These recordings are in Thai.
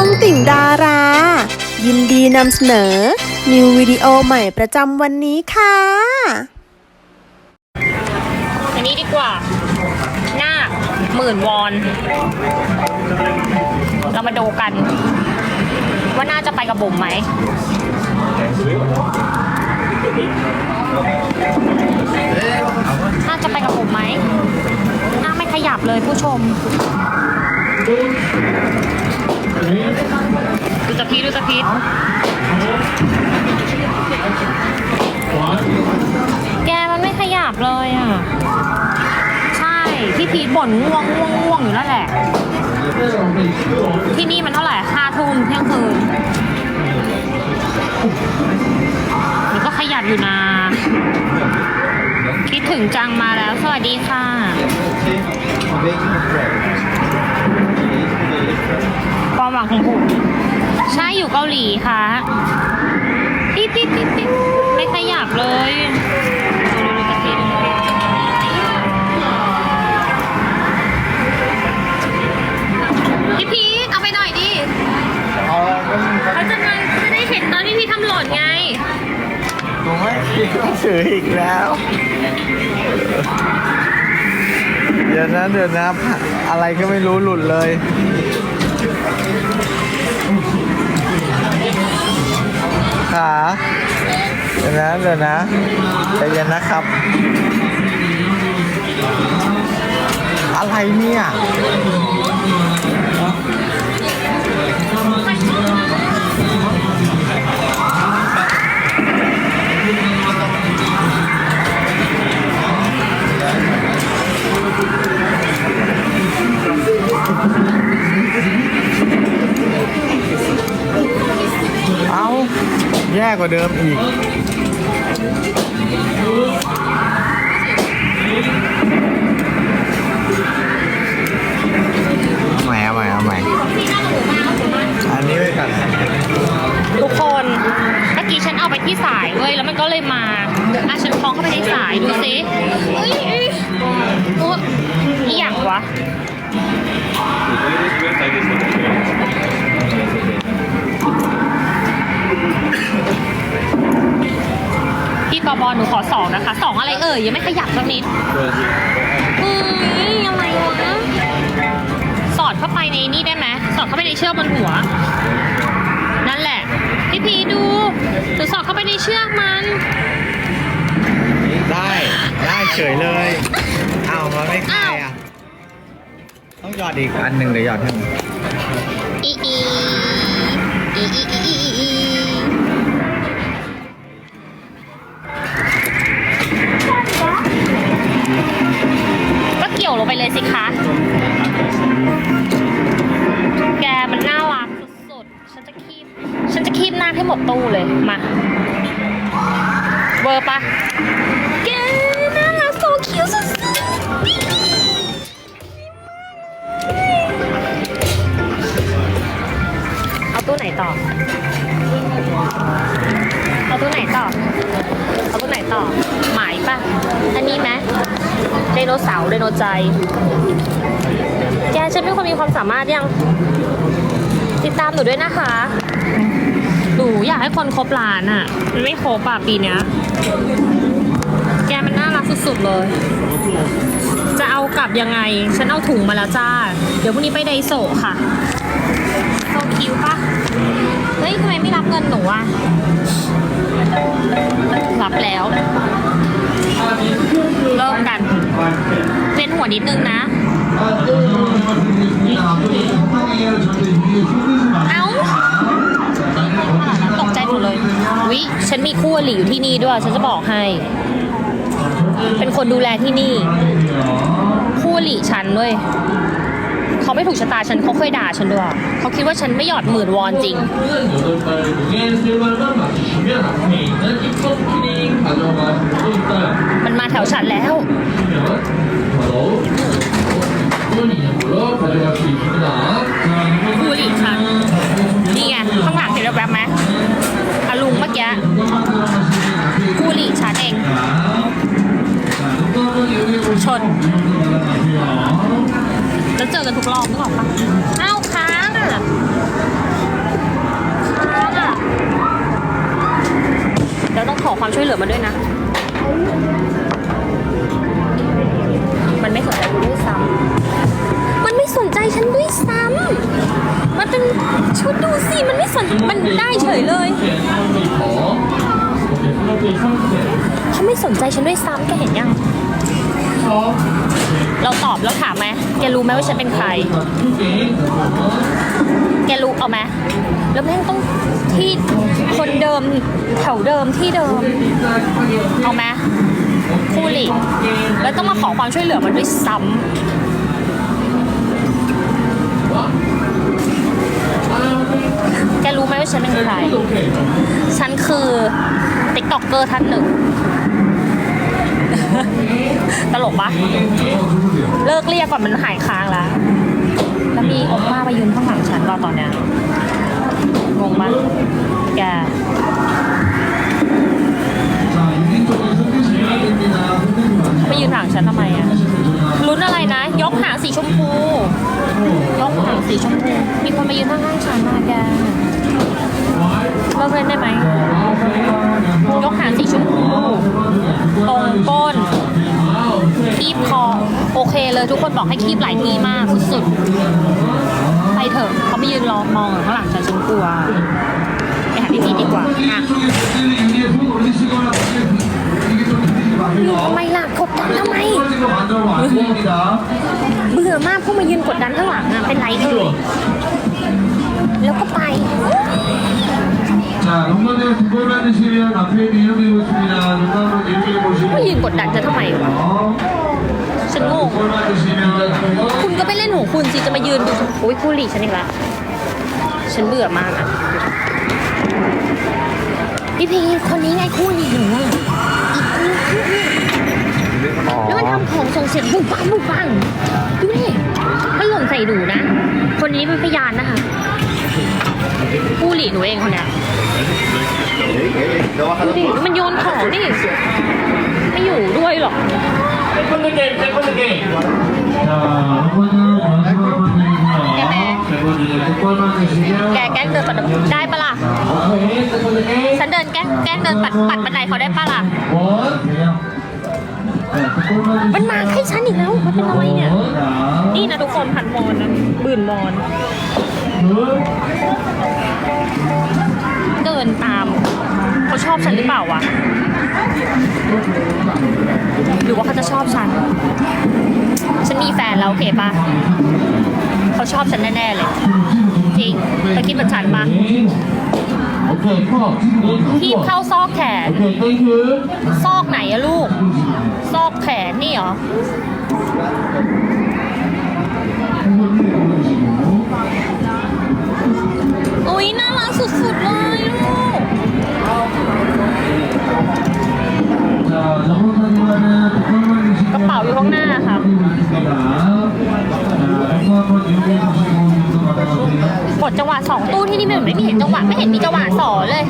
องติ่งดารา ยินดีนำเสนอ นิววิดีโอใหม่ประจำวันนี้ค่ะ อันนี้ดีกว่า หน้าหมื่นวอน เรามาดูกัน ว่าน่าจะไปกับบุ๋มไหมน่าจะไปกับบุ๋มไหมหน้าไม่ขยับเลยผู้ชม ดูตะพีดูตะพีแกมันไม่ขยับเลยอะ ใช่ พี่พีทบ่นง่วงง่วงง่วงอยู่นั่นแหละ ที่นี่มันเท่าไหร่ห้าทุ่มเที่ยงคืนมันก็ขยับอยู่นะคิดถึงจังมาแล้ว สวัสดีค่ะ ความหวังของผมใช่อยู่เกาหลีค่ะปิ๊ดปิ๊ดปิ๊ดปิ๊ดไม่ขยับเลยพี่พีเอาไปหน่อยดิเขาจะมาจะได้เห็นตอนที่พี่ทำหล่นไงกูไม่คิดว่าถืออีกแล้ว เดี๋ยวนะเดี๋ยวนะอะไรก็ไม่รู้หลุดเลย ขาเดี๋ยวนะเดี๋ยวนะใจเย็นนะครับ อะไรเนี่ย กว่าเดิมอีก เอาใหม่เอาใหม่เอาใหม่อันนี้ไว้ก่อนทุกคนเมื่อกี้ฉันเอาไปที่สายเว้ย แล้วมันก็เลยมาอะฉันคล้องเข้าไปในสายดูสิเอ้ยเอ้ยโอ้นี่อย่างวะ พี่กอบอลหนูขอสองนะคะสองอะไรเอ่ยยังไม่ขยับสักนิดเฮ้ยอะไรวะสอดเข้าไปในนี่ได้ไหมสอดเข้าไปในเชือกบนหัว นั่นแหละ พี่พีดูหนูสอดเข้าไปในเชือกมันได้ได้เฉยเลยเอามาไม่คลายอะต้องหยอดอีกอันหนึ่งเดี๋ยวหยอดให้อีอีอี วอร์ปะแกน่ารักโซคิวสุดๆเอาตู้ไหนต่อ เอาตู้ไหนต่อ เอาตู้ไหนต่อ หมายปะอันนี้ไหมไดโนเสาร์ไดโนใจ แกฉันเป็นคนมีความสามารถยัง ติดตามหนูด้วยนะคะหนูอยากให้คนครบล้านอะ มันไม่ครบอะปีเนี้ย แกมันน่ารักสุดๆเลย จะเอากลับยังไง ฉันเอาถุงมาแล้วจ้า เดี๋ยวพรุ่งนี้ไปไดโซค่ะโซคิวปะเฮ้ยทำไมไม่รับเงินหนูอะ รับแล้วเริ่มกันเวียนหัวนิดนึงนะ คู่อริอยู่ที่นี่ด้วย ฉันจะบอกให้ เป็นคนดูแลที่นี่ คู่อริฉันด้วยเขาไม่ถูกชะตาฉันเขาเคยด่าฉันด้วยเขาคิดว่าฉันไม่หยอดหมื่นวอนจริง มันมาแถวฉันแล้ว นแล้วเจอกันทุกรอบหรืออกปะอ้าวค้างอะค้างอะเดี๋วต้องขอความช่วยเหลือมาด้วยนะ มันไม่สนใจด้วยซ้ำมันไม่สนใจฉันด้วยซ้ำมันเป็นชุดดูสิ มันไม่สน มันได้เฉยเลย เขาไม่สนใจฉันด้วยซ้ำแกเห็นยัง เราตอบแล้วถามไหมแกรู้ไหมว่าฉันเป็นใคร แกรู้เอาไหมแล้วแม่งต้องที่คนเดิมแถวเดิมที่เดิม เอาไหมคู่หลีกแล้วต้องมาขอความช่วยเหลือมันด้วยซ้ำแกรู้ไหมว่าฉันเป็นใคร ฉันคือติ๊กต็อกเกอร์ท่านหนึ่ง ตลกปะเลิกเรียกก่อนมันหายค้างแล้ว แล้วมีอป้ามายืนข้างหลังฉันว่าตอนเนี้ยงงปะแกไปยืนหางฉันทำไมอะลุ้นอะไรนะ ยกหางสีชมพู ยกหางสีชมพู มีคนมายืนข้างๆฉันมาแกเลิกเล่นได้ไหมยกหางสีชมพู เคเลยทุกคนบอกให้คีบหลายที่มากสุดๆ ไปเถอะเขาไม่ยืนรอมองข้างหลังฉันฉันกลัว ไปหาพี่พีดีกว่าอ่ะทำไมล่ะกดดันทำไม เบื่อมากพวกมายืนกดดันข้างหลังอ่ะ เป็นไรเอ่ยแล้วก็ไป 자, 롱런에 두골 만드시면 앞에 있는 이름이 있습니다. 롱런으로 이렇게 보시고. มายืนกดดันจะทำไมวะ ันงงคุณก็ไปเล่นของคุณสิ จะมายืนดูโอ้ยคู่หลีฉันอีกละฉันเบื่อมากอะพี่พีคนนี้ไงคู่หลีหนูอะอีกคู่แล้วมันทำของส่งเสียงบุ้งปังบุ้งปังดูดิมันหล่นใส่ดูนะ คนนี้เป็นพยานนะคะคู่หลีหนูเองคนนี้ดูดิมันโยนของนี่ไม่อยู่ด้วยหรอ 세컨드 게임, 세컨드 게임. 자, 롱런은 마지막 번째이고요. 세컨드 두골 만드시면. แกแกล้งเดินปัดได้ปะล่ะ 오케이, 세컨드 게임. ฉันเดินแกล้งแกล้งเดินปัดปัดบันไดเขาได้ปะล่ะ 원. 네, 두골 만드시면. มันมาให้ฉันอีกแล้วมันเป็นอะไรเนี่ย 자, นี่นะทุกคนพันมอนนะบื่นมอน 둘. เดินตาม เขาชอบฉันหรือเปล่าวะ ก็ชอบฉัน ฉันมีแฟนแล้วโอเคปะเขาชอบฉันแน่ๆเลย จริงเธอคิดเหมือนฉันปะที่เข้าซอกแขน ซอกไหนอะลูก ซอกแขนนี่เหรอ ดจังหวะสองตู้ที่นี่มันไม่เห็นจังหวะไม่เห็นมีจังหวะสองเลย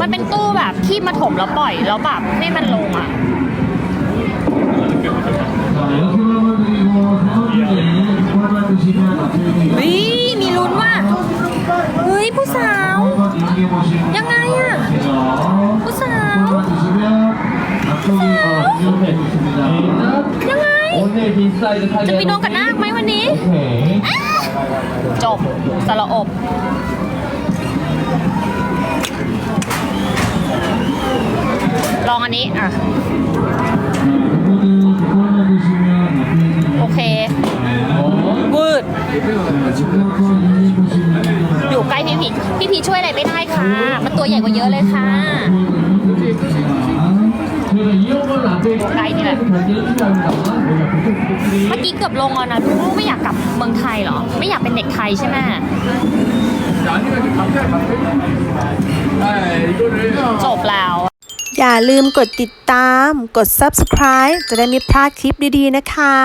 มันเป็นตู้แบบที่มาถมแล้วปล่อยแล้วแบบให้มันลงอะเฮ้มีลุ้นว่ะเฮ้ยผู้สาว ยังไงอะผู้สาวยังไงจะไปโดนกับนาคไหมวันนี้ จบสระอบลองอันนี้ อะ โอเควืด อยู่ใกล้พี่พีพี่พีช่วยอะไรไม่ได้ค่ะ มันตัวใหญ่กว่าเยอะเลยค่ะใกล้นี่แหละ เมื่อกี้เกือบลงแล้วนะลูกไม่อยากกลับเมืองไทยเหรอ ไม่อยากเป็นเด็กไทยใช่ไหม จบแล้ว อย่าลืมกดติดตาม กด subscribe จะได้ไม่พลาดคลิปดีๆนะคะ